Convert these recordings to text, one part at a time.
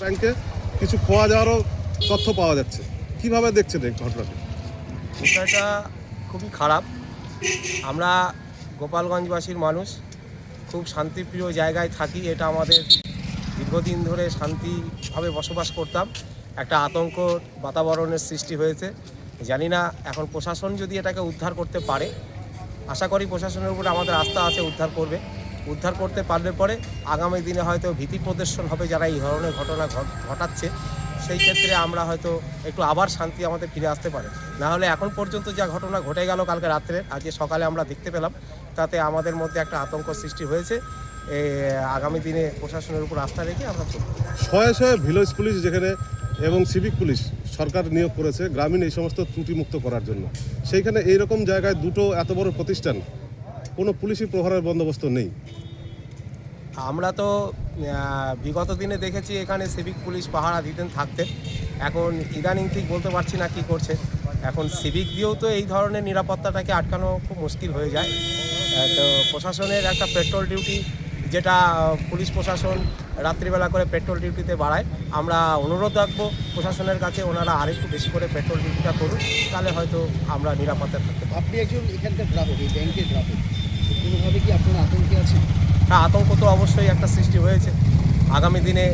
ব্যাংকে কিছু খোয়া যাওয়ারও তথ্য পাওয়া যাচ্ছে। কীভাবে দেখছেন এই ঘটনাটি? বিষয়টা খুবই খারাপ। আমরা গোপালগঞ্জবাসীর মানুষ, খুব শান্তিপ্রিয় জায়গায় থাকি, এটা আমাদের দীর্ঘদিন ধরে শান্তিভাবে বসবাস করতাম। একটা আতঙ্ক বাতাবরণের সৃষ্টি হয়েছে। জানি না এখন প্রশাসন যদি এটাকে উদ্ধার করতে পারে, আশা করি প্রশাসনের উপরে আমাদের আস্থা আছে উদ্ধার করবে। উদ্ধার করতে পারলে পরে আগামী দিনে হয়তো ভীতি প্রদর্শন হবে যারা এই ধরনের ঘটনা ঘট- ঘটাচ্ছে। সেই ক্ষেত্রে আমরা হয়তো একটু আবার শান্তি আমাদের ফিরে আসতে পারে। না হলে এখন পর্যন্ত যা ঘটনা ঘটে গেল কালকে রাত্রে, আজকে সকালে আমরা দেখতে পেলাম, তাতে আমাদের মধ্যে একটা আতঙ্ক সৃষ্টি হয়েছে। আগামী দিনে প্রশাসনের উপর আস্থা রেখে আমরা শয়ে শয়ে ভিলেজ পুলিশ যেখানে এবং সিভিক পুলিশ সরকার নিয়োগ করেছে, গ্রামীণ এই সমস্ত ত্রুটিমুক্ত করার জন্য। সেইখানে এইরকম জায়গায় দুটো এত বড় প্রতিষ্ঠান কোনো পুলিশি প্রহরের বন্দোবস্ত নেই। আমরা তো বিগত দিনে দেখেছি এখানে সিভিক পুলিশ পাহারা দিতেন থাকতে। এখন ইদানিং ঠিক বলতে পারছি না কি করছে। এখন সিভিক দিয়েও তো এই ধরনের নিরাপত্তাটাকে আটকানো খুব মুশকিল হয়ে যায়। তো প্রশাসনের একটা পেট্রোল ডিউটি যেটা পুলিশ প্রশাসন রাত্রিবেলা করে পেট্রোল ডিউটিতে বাড়ায়। আমরা অনুরোধ রাখব প্রশাসনের কাছে ওনারা আরেকটু বেশি করে পেট্রোল ডিউটিটা করুন তাহলে হয়তো আমরা নিরাপত্তা থাকতে আপনি একজন এখানকার গ্রাহক এই ব্যাংকের গ্রাহক। কোনোভাবে কি আপনার আতঙ্কে আছেন? হ্যাঁ আতঙ্ক তো অবশ্যই একটা সৃষ্টি হয়েছে। আগামী দিনে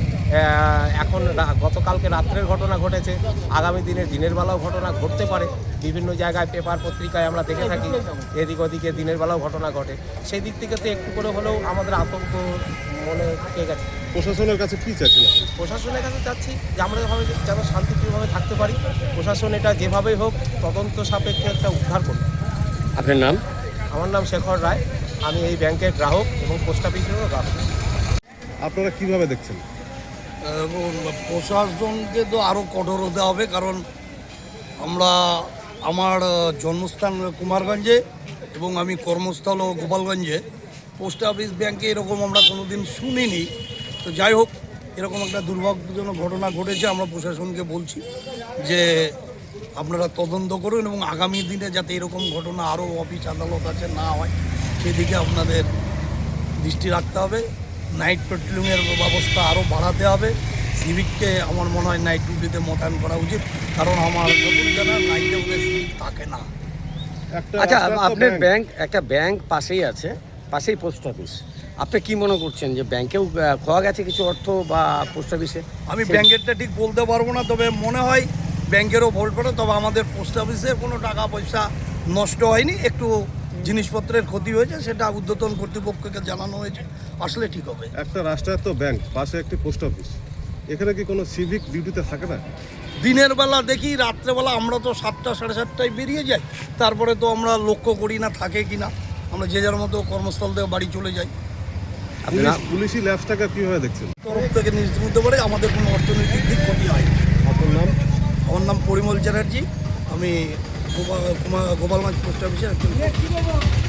এখন গতকালকে রাত্রের ঘটনা ঘটেছে। আগামী দিনে দিনের বেলাও ঘটনা ঘটতে পারে। বিভিন্ন জায়গায় পেপার পত্রিকায় আমরা দেখে থাকি এদিক ওদিকে দিনের বেলাও ঘটনা ঘটে। সেই দিক থেকে তো একটু করে হলেও আমাদের আতঙ্ক মনে থেকে গেছে? প্রশাসনের কাছে কি আপনি? প্রশাসনের কাছে চাচ্ছি যে আমরা ভাবে যেন শান্তিপ্রিয়ভাবে থাকতে পারি। প্রশাসন এটা যেভাবেই হোক তদন্ত সাপেক্ষে একটা উদ্ধার করবে আপনার নাম? আমার নাম শেখর রায়। আমি এই ব্যাংকের গ্রাহক এবং পোস্ট অফিসেরও গ্রাহক। আপনারা কীভাবে দেখছেন? এবং প্রশাসনকে তো আরও কঠোর হতে হবে কারণ আমরা আমার জন্মস্থান কুমারগঞ্জে এবং আমি কর্মস্থল ও গোপালগঞ্জে। পোস্ট অফিস ব্যাংকে এরকম আমরা কোনোদিন শুনিনি। তো যাই হোক এরকম একটা দুর্ভাগ্যজনক ঘটনা ঘটেছে আমরা প্রশাসনকে বলছি যে আপনারা তদন্ত করুন এবং আগামী দিনে যাতে এরকম ঘটনা আরও অফিস আদালত আছে না হয়। সেদিকে আপনাদের দৃষ্টি রাখতে হবে। নাইট পেট্রোলিংয়ের ব্যবস্থা আরও বাড়াতে হবে। সিভিককে আমার মনে হয় নাইট ডিউটিতে মোতায়েন করা উচিত। কারণ আমার যতদূর জানা নাইটে ওদের সিভিক থাকে না। আচ্ছা আপনার ব্যাংক। একটা ব্যাংক পাশেই আছে পাশেই পোস্ট অফিস আপনি কি মনে করছেন যে ব্যাংকেও খোয়া গেছে কিছু অর্থ বা পোস্ট অফিসে আমি ব্যাংকেরটা ঠিক বলতে পারব না তবে মনে হয় ব্যাংকেরও ভোল্ট পড়ে তবে আমাদের পোস্ট অফিসে কোনো টাকা পয়সা নষ্ট হয়নি। একটু জিনিসপত্রের ক্ষতি হয়েছে সেটা ঊর্ধ্বতন কর্তৃপক্ষকে জানানো হয়েছে আসলে ঠিক হবে। একটা রাষ্ট্রায়ত্ত ব্যাংক পাশে একটি পোস্ট অফিস। এখানে কি কোনো সিভিক ডিউটিতে থাকে না? দিনের বেলা দেখি রাত্রেবেলা আমরা তো সাতটা সাড়ে সাতটায় বেরিয়ে যাই। তারপরে তো আমরা লক্ষ্য করি না থাকে কি না। আমরা যে যার মতো কর্মস্থল থেকে বাড়ি চলে যাই। পুলিশ ল্যাবসটাকে কীভাবে দেখছেন? তরফ থেকে নিশ্চিত পারে আমাদের কোনো অর্থনৈতিক দিক ক্ষতি হয় আপনার নাম? আমার নাম পরিমল চ্যাটার্জি। আমি গোপালগঞ্জ পোস্ট অফিসের একজন